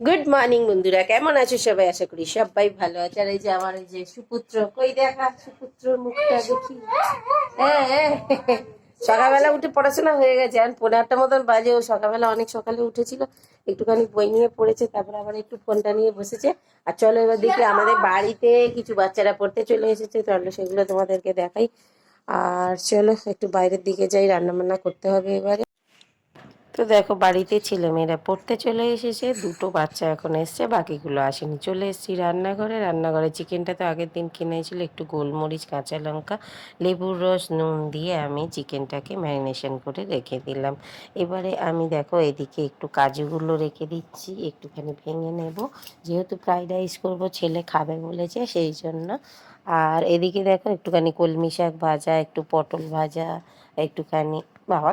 Good morning বন্ধুরা। কেমন আছো সবাই? আশা করি সবাই ভালো আছে। আর এই যে আমার যে সুপুত্র, কই দেখা সুপুত্রর মুখটা দেখি? হ্যাঁ হ্যাঁ। সকালবেলা উঠে পড়াশোনা হয়ে গেছে। আর পনেরো আটটা মতন বাজে। ও সকালবেলা অনেক সকালে উঠেছিল। একটুখানি বই নিয়ে পড়েছে, তারপর আবার একটু ফোনটা নিয়ে বসেছে। আর চলো এবার দেখি, আমাদের বাড়িতে কিছু বাচ্চারা পড়তে চলে এসেছে। চলো সেগুলো তোমাদেরকে দেখাই। আর চলো একটু বাইরের দিকে যাই রান্না বান্না করতে হবে এবারে। তো দেখো, বাড়িতে ছেলেমেয়েরা পড়তে চলে এসেছে, দুটো বাচ্চা এখন এসছে, বাকিগুলো আসেনি। চলে এসেছি রান্নাঘরে রান্নাঘরে চিকেনটা তো আগের দিন কিনেছিল, একটু গোলমরিচ, কাঁচা লঙ্কা, লেবুর রস, নুন দিয়ে আমি চিকেনটাকে ম্যারিনেশন করে রেখে দিলাম। এবারে আমি দেখো, এদিকে একটু কাজুগুলো রেখে দিচ্ছি, একটুখানি ভেঙে নেব। যেহেতু ফ্রাইড রাইস করব, ছেলে খাবে বলেছে, সেই জন্য। আর এদিকে দেখো, একটুখানি কলমি শাক ভাজা, একটু পটল ভাজা, একটুখানি, বাবা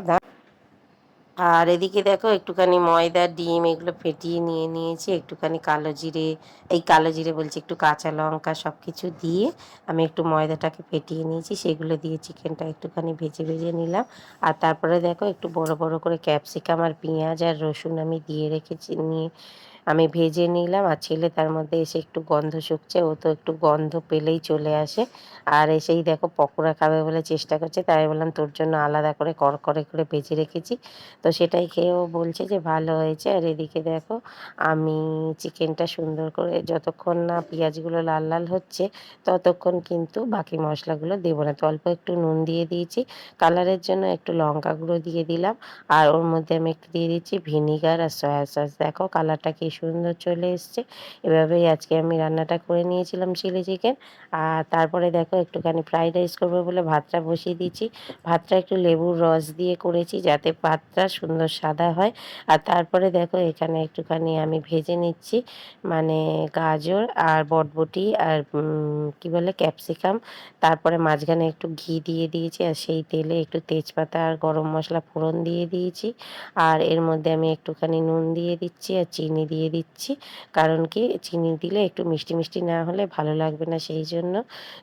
আর এদিকে দেখো একটুখানি ময়দা, ডিম এগুলো ফেটিয়ে নিয়ে নিয়েছি, একটুখানি কালো জিরে, এই কালো জিরে বলছি একটু কাঁচা লঙ্কা সব কিছু দিয়ে আমি একটু ময়দাটাকে ফেটিয়ে নিয়েছি, সেগুলো দিয়ে চিকেনটা একটুখানি ভেজে ভেজে নিলাম। আর তারপরে দেখো একটু বড় বড় করে ক্যাপসিকাম আর পেঁয়াজ আর রসুন আমি দিয়ে রেখেছি, নিয়ে আমি ভেজে নিলাম আর ছেলে তার মধ্যে এসে একটু গন্ধ শুকছে, ও তো একটু গন্ধ পেলেই চলে আসে। আর এসেই দেখো পকোড়া খাবে বলে চেষ্টা করছে, তাই বললাম তোর জন্য আলাদা করে কড়কড়ে করে ভেজে রেখেছি। তো সেটাই খেয়ে ও বলছে যে ভালো হয়েছে। আর এদিকে দেখো আমি চিকেনটা সুন্দর করে যতক্ষণ না পেঁয়াজগুলো লাল লাল হচ্ছে, ততক্ষণ কিন্তু বাকি মশলাগুলো দেবো না। তো অল্প একটু নুন দিয়ে দিয়েছি, কালারের জন্য একটু লঙ্কা গুঁড়ো দিয়ে দিলাম। আর ওর মধ্যে আমি একটু দিয়ে দিচ্ছি ভিনিগার আর সয়া সস। দেখো কালারটা কি সুন্দর চলে এসছে। এভাবেই আজকে আমি রান্নাটা করে নিয়েছিলাম চিলি চিকেন। আর তারপরে দেখো একটুখানি ফ্রাইড রাইস করব বলে ভাতটা বসিয়ে দিয়েছি ভাতটা একটু লেবুর রস দিয়ে করেছি যাতে ভাতটা সুন্দর সাদা হয়। আর তারপরে দেখো এখানে একটুখানি আমি ভেজে নিচ্ছি মানে গাজর আর বটবটি আর কি বলে ক্যাপসিকাম। তারপরে মাঝখানে একটু ঘি দিয়ে দিয়েছি আর সেই তেলে একটু তেজপাতা আর গরম মশলা ফোড়ন দিয়ে দিয়েছি। আর এর মধ্যে আমি একটুখানি নুন দিয়ে দিচ্ছি আর চিনি দিয়ে দিচ্ছি। কারণ কি চিনি দিলে একটু মিষ্টি মিষ্টি না হলে ভালো লাগবে না সেই জন্য।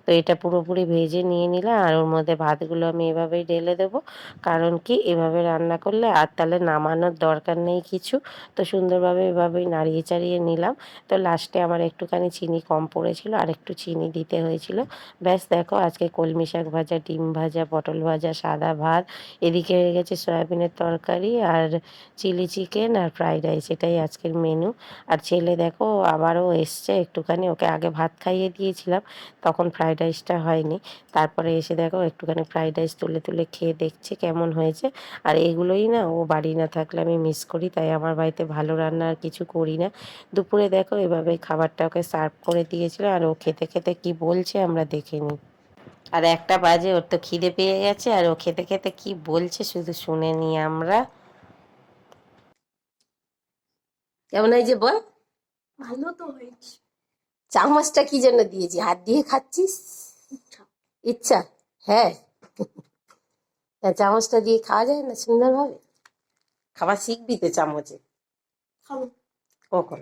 তো এটা পুরোপুরি ভেজে নিয়ে নিলাম আর ওর মধ্যে ভাতগুলো আমি এভাবেই ঢেলে দেবো। কারণ কি এভাবে রান্না করলে আর তাহলে নামানোর দরকার নেই কিছু। তো সুন্দরভাবে এভাবেই নাড়িয়ে চাড়িয়ে নিলাম। তো লাস্টে আমার একটুখানি চিনি কম পড়েছিল আর একটু চিনি দিতে হয়েছিল। ব্যাস দেখো আজকে কলমি শাক ভাজা, ডিম ভাজা, পটল ভাজা, সাদা ভাত, এদিকে হয়ে গেছে সয়াবিনের তরকারি আর চিলি চিকেন আর ফ্রাইড রাইস এটাই আজকের মেনু আর ছেলে দেখো আবারও এসছে, একটুখানি ওকে আগে ভাত খাইয়ে দিয়েছিলাম, তখন ফ্রাইড রাইসটা হয়নি। তারপরে এসে দেখো একটুখানি ফ্রাইড রাইস তুলে তুলে খেয়ে দেখছে কেমন হয়েছে। আর এগুলোই না, ও বাড়ি না থাকলে আমি মিস করি, তাই আমার বাড়িতে ভালো রান্না আর কিছু করি না। দুপুরে দেখো এভাবে খাবারটা ওকে সার্ভ করে দিয়েছিল, আর ও খেতে খেতে কি বলছে আমরা দেখে নিই। আর একটা বাজে, ওর তো খিদে পেয়ে গেছে, আর ও খেতে খেতে কি বলছে শুধু শুনে নিই আমরা। কেমন হয়েছে বল? ভালো তো হয়েছে। চামচটা কি জন্য দিয়েছি? হাত দিয়ে খাচ্ছিস? ইচ্ছা। হ্যাঁ। তা চামচটা দিয়ে খাওয়া যায় না সুন্দরভাবে? খাবার শিখবি তো চামচে? খাব। কখন